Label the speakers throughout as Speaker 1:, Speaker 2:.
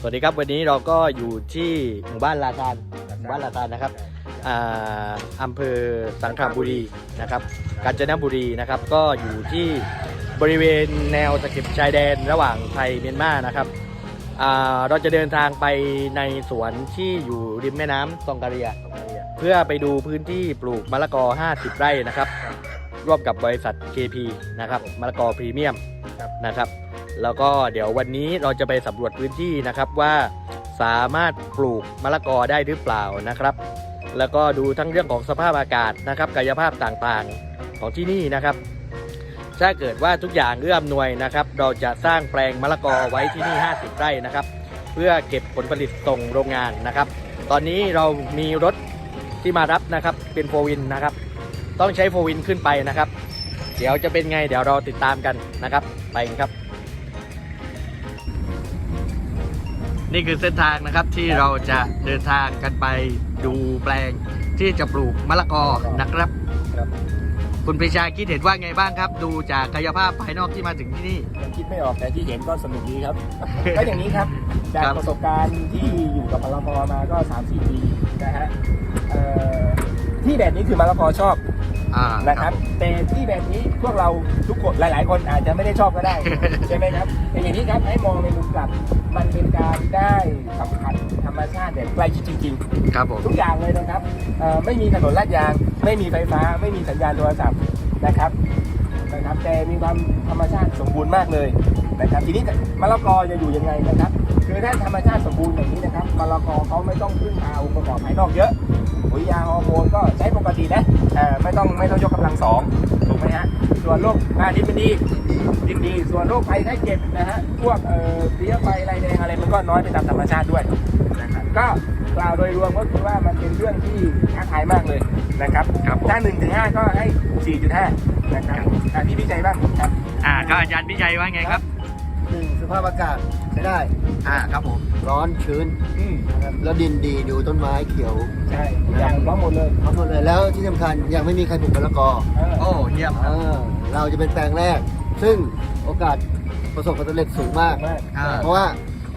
Speaker 1: สวัสดีครับวันนี้เราก็อยู่ที่หมู่บ้านลาทานหมู่บ้านลาทานนะครับอ่าอำเภอสังขบุรีนะครับกาญจนบุรีนะครับก็อยู่ที่บริเวณแนวตะเข็บชายแดนระหว่างไทยเมียนมานะครับอ่าเราจะเดินทางไปในสวนที่อยู่ริมแม่น้ำซองกาเรีย เพื่อไปดูพื้นที่ปลูกมะละกอ 50 ไร่นะครับ ร่วมกับบริษัท KP นะครับมะละกอพรีเมียมนะครับ แล้วก็เดี๋ยววันนี้เราจะไปสำรวจพื้นที่นะครับว่าสามารถปลูกมะละกอได้หรือเปล่านะครับ แล้วก็ดูทั้งเรื่องของสภาพอากาศนะครับกายภาพต่างๆของที่นี่นะครับ ถ้าเกิดว่าทุกอย่างเอื้ออำนวยนะครับ เราจะสร้างแปลงมะละกอไว้ที่นี่ 50 ไร่นะครับ เพื่อเก็บผลผลิตส่งโรงงานนะครับ ตอนนี้เรามีรถที่มารับนะครับเป็นโฟวินนะครับ ต้องใช้โฟวินขึ้นไปนะครับ เดี๋ยวจะเป็นไงเดี๋ยวเราติดตามกันนะครับ ไปครับ นี่คือเส้นทางนะครับที่เราจะเดินทางกันไปดูแปลงที่จะปลูกมะละกอนะครับ
Speaker 2: ครับ
Speaker 1: คุณปรีชาคิดเห็นว่าไงบ้างครับ ดูจากกายภาพภายนอกที่มาถึงที่นี่
Speaker 2: ยังคิดไม่ออกแต่ที่เห็นก็สนุกดีครับ ก็อย่างนี้ครับ จาก
Speaker 1: ครับ
Speaker 2: ประสบการณ์ที่อยู่กับมะละกอมาก็ 3-4 ปีนะฮะเอ่อที่แบบนี้คือมะละกอชอบ
Speaker 1: อ่า
Speaker 2: นะครับ แต่ที่แบบนี้พวกเราทุกคนหลาย ๆ คนอาจจะไม่ได้ชอบก็ได้ ใช่ไหมครับแต่อย่างนี้ครับให้มองในมุมกลับ มันเป็นการได้สัมผัสธรรมชาติแบบใกล้ชิดจริง ๆ
Speaker 1: ครับผม
Speaker 2: ทุกอย่างเลยนะครับเอ่อไม่มีถนนลาดยาง ไม่มีไฟฟ้า ไม่มีสัญญาณโทรศัพท์นะครับนะครับ แต่มีความธรรมชาติสมบูรณ์มากเลยนะครับ ทีนี้มะละกอจะอยู่ยังไงนะครับ คือถ้าธรรมชาติสมบูรณ์อย่างนี้นะครับมะละกอเขาไม่ต้องพึ่งพาองค์ประกอบภายนอกเยอะ ปุ๋ยยาฮอร์โมนก็ใช้ปกตินะเอ่อไม่ต้องไม่ต้องยกกำลังสองถูกไหมฮะส่วนโรคอาดินมันดีดินดี ส่วนโรคภัยไข้เจ็บนะฮะพวกเอ่อเพลี้ยไฟไรแดงอะไรมันก็น้อยไปตามธรรมชาติด้วยนะครับก็กล่าวโดยรวมก็คือว่ามันเป็นเรื่องที่ท้าทายมากเลยนะครับ
Speaker 1: ครับผม
Speaker 2: ถ้าหนึ่งถึงห้าก็ให้สี่จุดห้านะครับอะพี่พิจัยบ้างครับ
Speaker 1: อ่าก็อาจารย์พิชัยว่าไงครับ
Speaker 3: หนึ่งสภาพอากาศใช้ได้
Speaker 1: อ่าครับผม
Speaker 3: ร้อนชื้น
Speaker 2: อืม
Speaker 3: นะครับแล้วดินดีดูต้นไม้เขียว
Speaker 2: ใช่ทุกอย่างพร้อมหมดเลย
Speaker 3: ทั้งหมดเลยแล้วที่สำคัญยังไม่มีใครปลูกมะละกอ
Speaker 2: เออ
Speaker 1: โอ้เยี่ยมครับ
Speaker 3: อ่าเราจะเป็นแปลงแรก ซึ่งโอกาสประสบความสำเร็จสูงมาก
Speaker 2: มาก
Speaker 1: อ่า
Speaker 3: เพราะว่า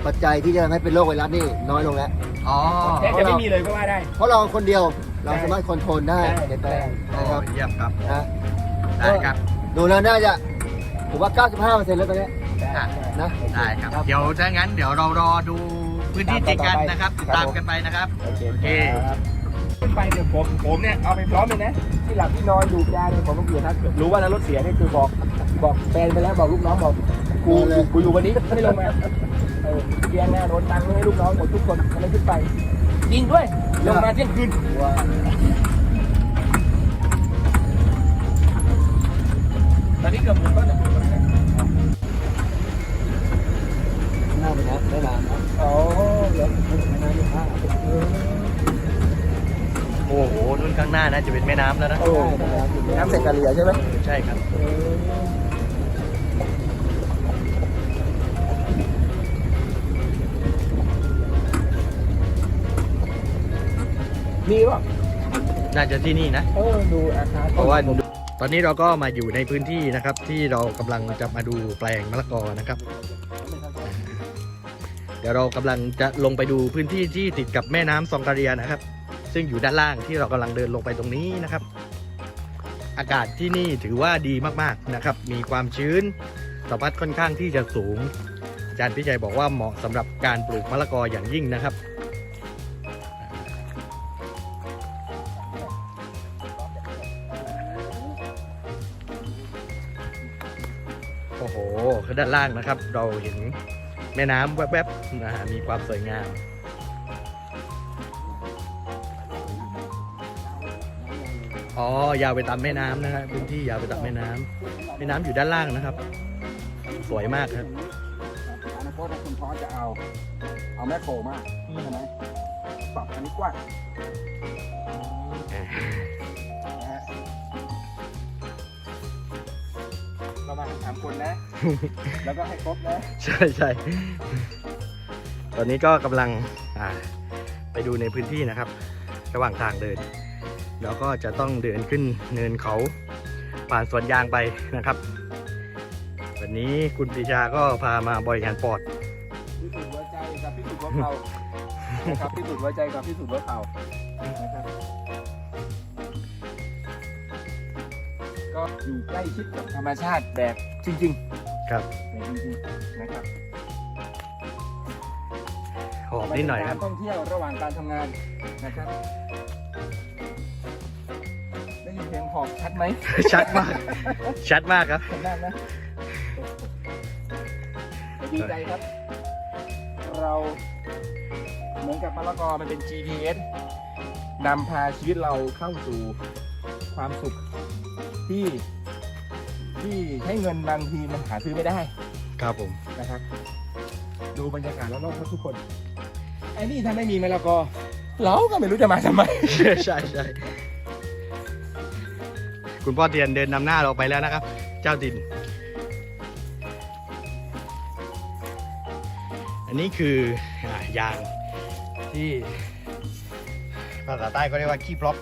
Speaker 3: ปัจจัยที่จะทำให้เป็นโรคไวรัสนี่น้อยลงแล้ว
Speaker 1: อ๋อ
Speaker 2: แทบจะไม่มีเลยก็ว่าได้
Speaker 3: เพราะเราคนเดียวเราสามารถคอนโทรลได้
Speaker 2: ใช่
Speaker 3: ในแปลง
Speaker 1: โอ้
Speaker 3: นะครับ
Speaker 1: เยี่ยมครับ
Speaker 3: นะ
Speaker 1: ได้ครับ
Speaker 3: ดูแล้วน่าจะผมว่า 95%แล้วตอนเนี้ย
Speaker 1: อะ
Speaker 3: นะ
Speaker 1: ได้ครับ เดี๋ยวถ้างั้นเดี๋ยวเรารอดูพื้นที่จริงกันนะครับติดตามกันไปนะครับ
Speaker 2: โอเค
Speaker 1: โอเค
Speaker 2: ครับขึ้นไปเนี่ยผมผมเนี่ยเอาไปพร้อมเลยนะที่หลับที่นอนอยู่ยาเนี่ยผมต้องอยู่ถ้าเกิดรู้ว่าแล้วรถเสียนี่คือบอกบอกแฟนไปแล้วบอกลูกน้องบอกกูกูอยู่วันนี้ก็ไม่ลงมาเออเบียร์งานโอนตังค์ให้ลูกน้องหมดทุกคนอะไรขึ้นไปจริงด้วยลงมาเที่ยงคืน
Speaker 3: ว่า
Speaker 2: อ้
Speaker 1: โหนู่นข้างหน้าน่าจะเป็นแม่น้ำแล้วนะ
Speaker 2: โอ้น้ำเสร็จกะเหลี่ยใช่ไหม
Speaker 1: ใช่ครับ
Speaker 2: มีป่ะ
Speaker 1: น่าจะที่นี่นะ
Speaker 2: เออดูอาคาร
Speaker 1: เพราะว่าตอนนี้เราก็มาอยู่ในพื้นที่นะครับ ที่เรากำลังจะมาดูแปลงมะละกอนะครับ เดี๋ยวเรากำลังจะลงไปดูพื้นที่ที่ติดกับแม่น้ำซองกาเรียนะครับ ซึ่งอยู่ด้านล่างที่เรากำลังเดินลงไปตรงนี้นะครับ อากาศที่นี่ถือว่าดีมากๆนะครับ มีความชื้นสัมผัสค่อนข้างที่จะสูงอาจารย์พิชัยบอกว่าเหมาะสำหรับการปลูกมะละกออย่างยิ่งนะครับโอ้โหด้านล่างนะครับ เราเห็นแม่น้ำแวบๆนะฮะมีความสวยงาม อ๋อยาวไปตามแม่น้ำนะฮะพื้นที่ยาวไปตามแม่น้ำแม่น้ำอยู่ด้านล่างนะครับ สวยมากครับ
Speaker 2: อนาคตถ้าคุณพ่อจะเอา เอาแม่โคมากใช่ไหมปรับอันนี้กว้างนะฮะประมาณสามคนนะ แล้วก็ให้ครบนะ
Speaker 1: ใช่ใช่ตอนนี้ก็กำลังไปดูในพื้นที่นะครับ ระหว่างทางเดิน แล้วก็จะต้องเดินขึ้นเนินเขาผ่านสวนยางไปนะครับ วันนี้คุณปรีชาก็พามาบริหารปอด
Speaker 2: รู้สึกหัวใจกับพิสูจน์หัวเข่านะครับพิสูจน์หัวใจกับพิสูจน์หัวเข่านะครับก็อยู่ใกล้ชิดกับธรรมชาติแบบจริง
Speaker 1: ครับ
Speaker 2: ๆแบบจริงๆนะครับ
Speaker 1: หอมนิดหน่อยครับ
Speaker 2: กาท่องเที่ยวระหว่างการทำงานนะครับ อบชัดไหม
Speaker 1: ชัดมาก ชัดมากครับ
Speaker 2: เห็นได้ไหมดีใจครับ เราเหมือนกับมะละกอมันเป็น GPS นำพาชีวิตเราเข้าสู่ความสุขที่ที่ใช้เงินบางทีมันหาซื้อไม่ได้
Speaker 1: ครับผม
Speaker 2: นะครับ ดูบรรยากาศรอบๆครับทุกคน ไอ้นี่ถ้าไม่มีมะละกอ เราก็ไม่รู้จะมาทำไม
Speaker 1: ใช่ใช่ คุณพ่อเตียนเดินนำหน้าเราไปแล้วนะครับ เจ้าดิน อันนี้คืออยางที่ภาษาใต้ก็เรียกว่าขี้พล็อก